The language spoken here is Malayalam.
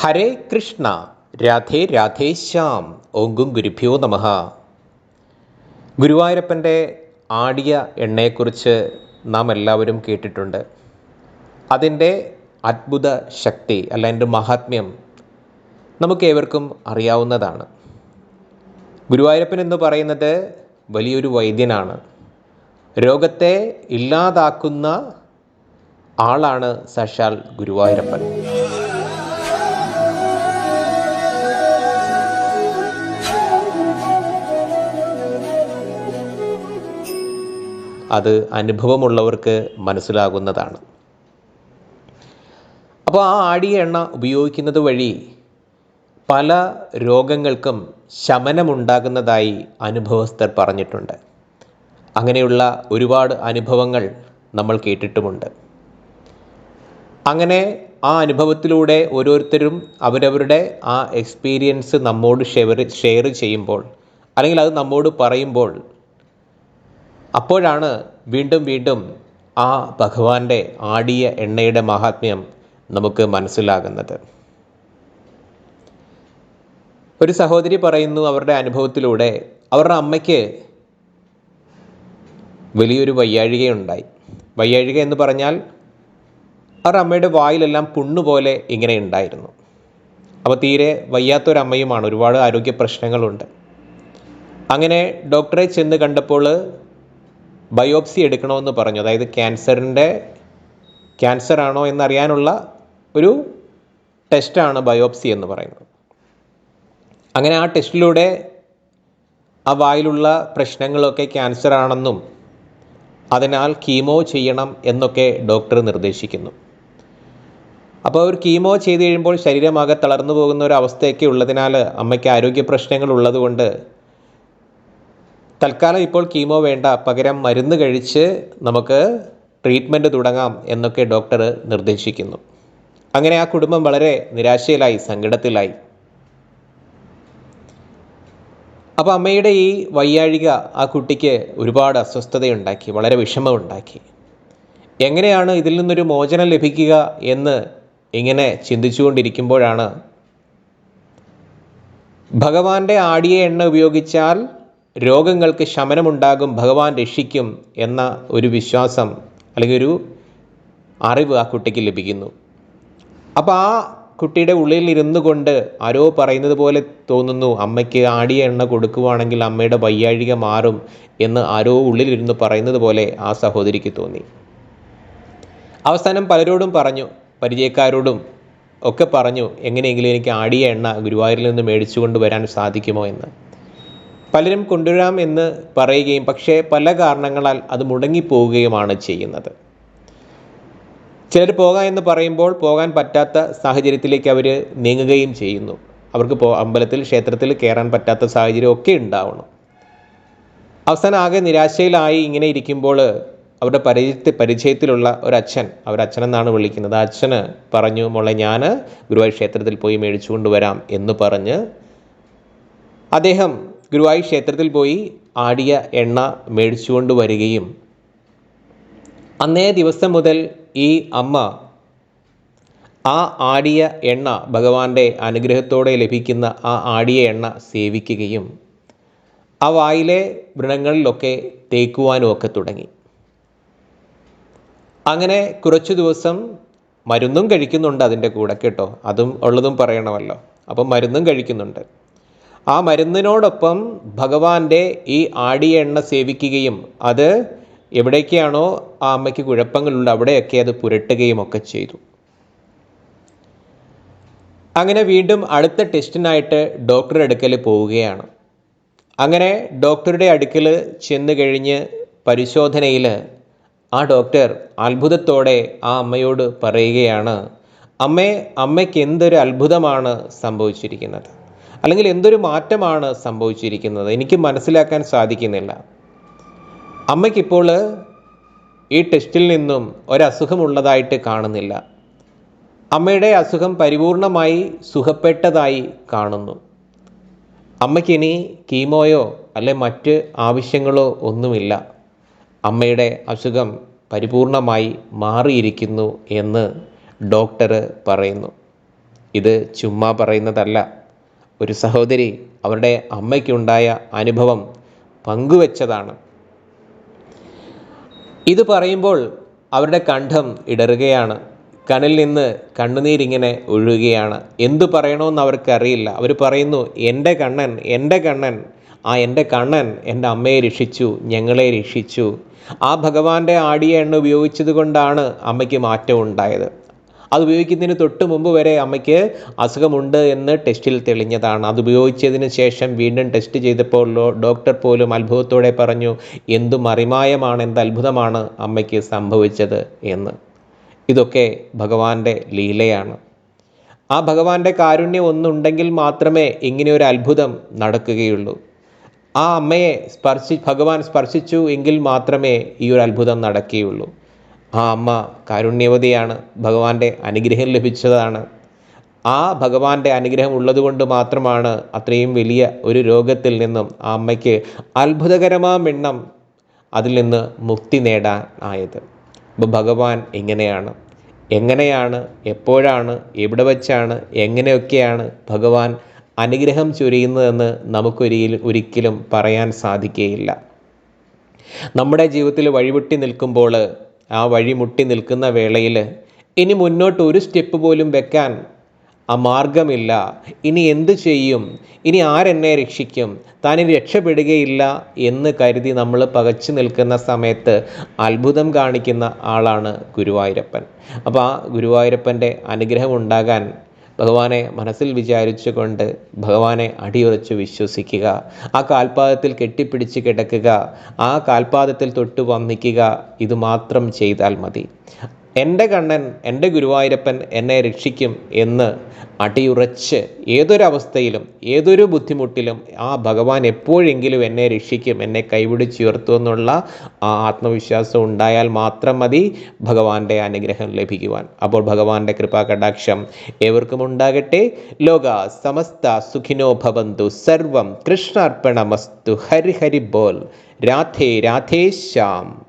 ഹരേ കൃഷ്ണ രാധേ രാധേ രാധേശ്യാം ഓങ്കും ഗുരുഭ്യോ നമ. ഗുരുവായൂരപ്പന്റെ ആടിയ എണ്ണയെക്കുറിച്ച് നാം എല്ലാവരും കേട്ടിട്ടുണ്ട്. അതിന്റെ അത്ഭുത ശക്തി അല്ല എന്റെ മഹാത്മ്യം നമുക്കേവർക്കും അറിയാവുന്നതാണ്. ഗുരുവായൂരപ്പൻ എന്ന് പറയുന്നത് വലിയൊരു വൈദ്യനാണ്. രോഗത്തെ ഇല്ലാതാക്കുന്ന ആളാണ് സാക്ഷാൽ ഗുരുവായൂരപ്പൻ. അത് അനുഭവമുള്ളവർക്ക് മനസ്സിലാകുന്നതാണ്. അപ്പോൾ ആ ആടിയ എണ്ണ ഉപയോഗിക്കുന്നത് വഴി പല രോഗങ്ങൾക്കും ശമനമുണ്ടാകുന്നതായി അനുഭവസ്ഥർ പറഞ്ഞിട്ടുണ്ട്. അങ്ങനെയുള്ള ഒരുപാട് അനുഭവങ്ങൾ നമ്മൾ കേട്ടിട്ടുമുണ്ട്. അങ്ങനെ ആ അനുഭവത്തിലൂടെ ഓരോരുത്തരും അവരവരുടെ ആ എക്സ്പീരിയൻസ് നമ്മോട് ഷെയർ ഷെയർ ചെയ്യുമ്പോൾ അല്ലെങ്കിൽ അത് നമ്മോട് പറയുമ്പോൾ അപ്പോഴാണ് വീണ്ടും വീണ്ടും ആ ഭഗവാന്റെ ആടിയ എണ്ണയുടെ മഹാത്മ്യം നമുക്ക് മനസ്സിലാകുന്നത്. ഒരു സഹോദരി പറയുന്നു അവരുടെ അനുഭവത്തിലൂടെ അവരുടെ അമ്മയ്ക്ക് വലിയൊരു വയ്യാഴികയുണ്ടായി. വയ്യാഴിക എന്ന് പറഞ്ഞാൽ അവരുടെ അമ്മയുടെ വായിലെല്ലാം പുണ്ണുപോലെ ഇങ്ങനെ ഉണ്ടായിരുന്നു. അപ്പോൾ തീരെ വയ്യാത്തൊരമ്മയുമാണ്. ഒരുപാട് ആരോഗ്യ പ്രശ്നങ്ങളുണ്ട്. അങ്ങനെ ഡോക്ടറെ ചെന്ന് കണ്ടപ്പോൾ ബയോപ്സി എടുക്കണമെന്ന് പറഞ്ഞു. അതായത് ക്യാൻസറിന്റെ ക്യാൻസർ ആണോ എന്നറിയാനുള്ള ഒരു ടെസ്റ്റാണ് ബയോപ്സി എന്ന് പറയുന്നത്. അങ്ങനെ ആ ടെസ്റ്റിലൂടെ ആ വായിലുള്ള പ്രശ്നങ്ങളൊക്കെ ക്യാൻസർ ആണെന്നും അതിനാൽ കീമോ ചെയ്യണം എന്നൊക്കെ ഡോക്ടർ നിർദ്ദേശിക്കുന്നു. അപ്പോൾ ഒരു കീമോ ചെയ്ത് കഴിയുമ്പോൾ ശരീരമാകെ തളർന്നു പോകുന്ന ഒരു അവസ്ഥയൊക്കെ ഉള്ളതിനാൽ അമ്മയ്ക്ക് ആരോഗ്യ പ്രശ്നങ്ങൾ ഉള്ളതുകൊണ്ട് തൽക്കാലം ഇപ്പോൾ കീമോ വേണ്ട. പകരം മരുന്ന് കഴിച്ച് നമുക്ക് ട്രീറ്റ്മെന്റ് തുടങ്ങാം എന്നൊക്കെ ഡോക്ടർ നിർദ്ദേശിക്കുന്നു. അങ്ങനെ ആ കുടുംബം വളരെ നിരാശയിലായി സങ്കടത്തിലായി. അപ്പോൾ അമ്മയുടെ ഈ വയ്യാഴിക ആ കുട്ടിക്ക് ഒരുപാട് അസ്വസ്ഥതയുണ്ടാക്കി വളരെ വിഷമമുണ്ടാക്കി. എങ്ങനെയാണ് ഇതിൽ നിന്നൊരു മോചനം ലഭിക്കുക എന്ന് ഇങ്ങനെ ചിന്തിച്ചുകൊണ്ടിരിക്കുമ്പോഴാണ് ഭഗവാന്റെ ആടിയ എണ്ണ ഉപയോഗിച്ചാൽ രോഗങ്ങൾക്ക് ശമനമുണ്ടാകും ഭഗവാൻ രക്ഷിക്കും എന്ന ഒരു വിശ്വാസം അല്ലെങ്കിൽ ഒരു അറിവ് ആ കുട്ടിക്ക് ലഭിക്കുന്നു. അപ്പോൾ ആ കുട്ടിയുടെ ഉള്ളിൽ ഇരുന്നു കൊണ്ട് ആരോ പറയുന്നത് പോലെ തോന്നുന്നു അമ്മയ്ക്ക് ആടിയ എണ്ണ കൊടുക്കുവാണെങ്കിൽ അമ്മയുടെ വയ്യാഴിക മാറും എന്ന് ആരോ ഉള്ളിലിരുന്ന് പറയുന്നത് പോലെ ആ സഹോദരിക്ക് തോന്നി. അവസാനം പലരോടും പറഞ്ഞു പരിചയക്കാരോടും ഒക്കെ പറഞ്ഞു എങ്ങനെയെങ്കിലും എനിക്ക് ആടിയ എണ്ണ ഗുരുവായൂരിൽ നിന്ന് മേടിച്ചു കൊണ്ടുവരാൻ സാധിക്കുമോ എന്ന്? പലരും കൊണ്ടുവരാം എന്ന് പറയുകയും പക്ഷേ പല കാരണങ്ങളാൽ അത് മുടങ്ങിപ്പോവുകയുമാണ് ചെയ്യുന്നത്. ചിലർ പോകാം എന്ന് പറയുമ്പോൾ പോകാൻ പറ്റാത്ത സാഹചര്യത്തിലേക്ക് അവർ നീങ്ങുകയും ചെയ്യുന്നു. അവർക്ക് പോ അമ്പലത്തിൽ ക്ഷേത്രത്തിൽ കയറാൻ പറ്റാത്ത സാഹചര്യം ഒക്കെ ഉണ്ടാവണം. അവസാനം ആകെ നിരാശയിലായി ഇങ്ങനെ ഇരിക്കുമ്പോൾ അവരുടെ പരിചയത്തിൽ പരിചയത്തിലുള്ള ഒരച്ഛൻ അവരച്ഛനെന്നാണ് വിളിക്കുന്നത്. ആ അച്ഛന് പറഞ്ഞു മോളെ ഞാൻ ഗുരുവായൂർ ക്ഷേത്രത്തിൽ പോയി മേടിച്ചു കൊണ്ടുവരാം എന്ന് പറഞ്ഞ് അദ്ദേഹം ഗുരുവായൂർ ക്ഷേത്രത്തിൽ പോയി ആടിയ എണ്ണ മേടിച്ചുകൊണ്ട് വരികയും അന്നേ ദിവസം മുതൽ ഈ അമ്മ ആ ആടിയ എണ്ണ ഭഗവാന്റെ അനുഗ്രഹത്തോടെ ലഭിക്കുന്ന ആ ആടിയ എണ്ണ സേവിക്കുകയും ആ വായിലെ വ്രണങ്ങളിലൊക്കെ തേക്കുവാനും ഒക്കെ തുടങ്ങി. അങ്ങനെ കുറച്ചു ദിവസം മരുന്നും കഴിക്കുന്നുണ്ട് അതിന്റെ കൂടെ കേട്ടോ. അതും ഉള്ളതും പറയണമല്ലോ. അപ്പം മരുന്നും കഴിക്കുന്നുണ്ട്. ആ മരുന്നിനോടൊപ്പം ഭഗവാന്റെ ഈ ആടിയ എണ്ണ സേവിക്കുകയും അത് എവിടേക്കാണോ ആ അമ്മയ്ക്ക് കുഴപ്പങ്ങളുണ്ട് അവിടെയൊക്കെ അത് പുരട്ടുകയും ഒക്കെ ചെയ്തു. അങ്ങനെ വീണ്ടും അടുത്ത ടെസ്റ്റിനായിട്ട് ഡോക്ടറുടെ അടുക്കൽ പോവുകയാണ്. അങ്ങനെ ഡോക്ടറുടെ അടുക്കൽ ചെന്ന് കഴിഞ്ഞ് പരിശോധനയിൽ ആ ഡോക്ടർ അത്ഭുതത്തോടെ ആ അമ്മയോട് പറയുകയാണ് അമ്മേ അമ്മയ്ക്ക് എന്തൊരു അത്ഭുതമാണ് സംഭവിച്ചിരിക്കുന്നത്? അല്ലെങ്കിൽ എന്തൊരു മാറ്റമാണ് സംഭവിച്ചിരിക്കുന്നത്? എനിക്ക് മനസ്സിലാക്കാൻ സാധിക്കുന്നില്ല. അമ്മയ്ക്കിപ്പോൾ ഈ ടെസ്റ്റിൽ നിന്നും ഒരസുഖമുള്ളതായിട്ട് കാണുന്നില്ല. അമ്മയുടെ അസുഖം പരിപൂർണമായി സുഖപ്പെട്ടതായി കാണുന്നു. അമ്മയ്ക്കിനി കീമോയോ അല്ലെ മറ്റ് ആവശ്യങ്ങളോ ഒന്നുമില്ല. അമ്മയുടെ അസുഖം പരിപൂർണമായി മാറിയിരിക്കുന്നു എന്ന് ഡോക്ടർ പറയുന്നു. ഇത് ചുമ്മാ പറയുന്നതല്ല. ഒരു സഹോദരി അവരുടെ അമ്മയ്ക്കുണ്ടായ അനുഭവം പങ്കുവച്ചതാണ്. ഇത് പറയുമ്പോൾ അവരുടെ കണ്ഠം ഇടറുകയാണ്. കണ്ണിൽ നിന്ന് കണ്ണുനീരിങ്ങനെ ഒഴുകുകയാണ്. എന്തു പറയണമെന്ന് അവർക്കറിയില്ല. അവർ പറയുന്നു എന്റെ കണ്ണൻ എന്റെ കണ്ണൻ ആ എന്റെ കണ്ണൻ എന്റെ അമ്മയെ രക്ഷിച്ചു ഞങ്ങളെ രക്ഷിച്ചു. ആ ഭഗവാന്റെ ആടിയ എണ്ണ ഉപയോഗിച്ചത് കൊണ്ടാണ് അമ്മയ്ക്ക് മാറ്റം ഉണ്ടായത് അത് ഉപയോഗിക്കുന്നതിന് തൊട്ട് മുമ്പ് വരെ അമ്മയ്ക്ക് അസുഖമുണ്ട് എന്ന് ടെസ്റ്റിൽ തെളിഞ്ഞതാണ്. അത് ഉപയോഗിച്ചതിന് ശേഷം വീണ്ടും ടെസ്റ്റ് ചെയ്തപ്പോൾ ഡോക്ടർ പോലും അത്ഭുതത്തോടെ പറഞ്ഞു എന്തു മറിമായമാണ് എന്ത് അത്ഭുതമാണ് അമ്മയ്ക്ക് സംഭവിച്ചത് എന്ന്. ഇതൊക്കെ ഭഗവാന്റെ ലീലയാണ്. ആ ഭഗവാന്റെ കാരുണ്യം ഒന്നുണ്ടെങ്കിൽ മാത്രമേ ഇങ്ങനെ ഒരു അത്ഭുതം നടക്കുകയുള്ളൂ. ആ അമ്മയെ സ്പർശി ഭഗവാൻ സ്പർശിച്ചു എങ്കിൽ മാത്രമേ ഈ ഒരു അത്ഭുതം നടക്കുകയുള്ളൂ. ആ അമ്മ കാരുണ്യവതിയാണ്. ഭഗവാന്റെ അനുഗ്രഹം ലഭിച്ചതാണ്. ആ ഭഗവാന്റെ അനുഗ്രഹം ഉള്ളതുകൊണ്ട് മാത്രമാണ് അത്രയും വലിയ ഒരു രോഗത്തിൽ നിന്നും ആ അമ്മയ്ക്ക് അത്ഭുതകരമാമെണ്ണം അതിൽ നിന്ന് മുക്തി നേടാൻ ആയത്. അപ്പോൾ ഭഗവാൻ എങ്ങനെയാണ് എങ്ങനെയാണ്? എപ്പോഴാണ്? എവിടെ വച്ചാണ്? എങ്ങനെയൊക്കെയാണ് ഭഗവാൻ അനുഗ്രഹം ചൊരിയുന്നതെന്ന് നമുക്കൊരിക്കലും ഒരിക്കലും പറയാൻ സാധിക്കുകയില്ല നമ്മുടെ ജീവിതത്തിൽ വഴിവിട്ടി നിൽക്കുമ്പോൾ ആ വഴി മുട്ടി നിൽക്കുന്ന വേളയിൽ ഇനി മുന്നോട്ട് ഒരു സ്റ്റെപ്പ് പോലും വെക്കാൻ ആ മാർഗമില്ല ഇനി എന്ത് ചെയ്യും? ഇനി ആരെന്നെ രക്ഷിക്കും? താൻ ഇനി രക്ഷപ്പെടുകയില്ല എന്ന് കരുതി നമ്മൾ പകച്ചു നിൽക്കുന്ന സമയത്ത് അത്ഭുതം കാണിക്കുന്ന ആളാണ് ഗുരുവായൂരപ്പൻ. അപ്പോൾ ആ ഗുരുവായൂരപ്പന്റെ അനുഗ്രഹം ഉണ്ടാകാൻ ഭഗവാനെ മനസ്സിൽ വിചാരിച്ചുകൊണ്ട് ഭഗവാനെ അടിയുറച്ച് വിശ്വസിക്കുക. ആ കാൽപാദത്തിൽ കെട്ടിപ്പിടിച്ച് കിടക്കുക. ആ കാൽപാദത്തിൽ തൊട്ട് വന്നിക്കുക ഇത് മാത്രം ചെയ്താൽ മതി. എന്റെ കണ്ണൻ എന്റെ ഗുരുവായൂരപ്പൻ എന്നെ രക്ഷിക്കും എന്ന് അടിയുറച്ച് ഏതൊരവസ്ഥയിലും ഏതൊരു ബുദ്ധിമുട്ടിലും ആ ഭഗവാൻ എപ്പോഴെങ്കിലും എന്നെ രക്ഷിക്കും എന്നെ കൈപിടിച്ചുയർത്തും എന്നുള്ള ആ ആത്മവിശ്വാസം ഉണ്ടായാൽ മാത്രം മതി ഭഗവാന്റെ അനുഗ്രഹം ലഭിക്കുവാൻ. അപ്പോൾ ഭഗവാന്റെ കൃപാ കടാക്ഷം ഏവർക്കും ഉണ്ടാകട്ടെ. ലോക സമസ്ത സുഖിനോ ഭവന്തു. സർവം കൃഷ്ണാർപ്പണമസ്തു. ഹരിഹരി ഹരി ബോൽ. രാധേ രാധേ ശ്യാം.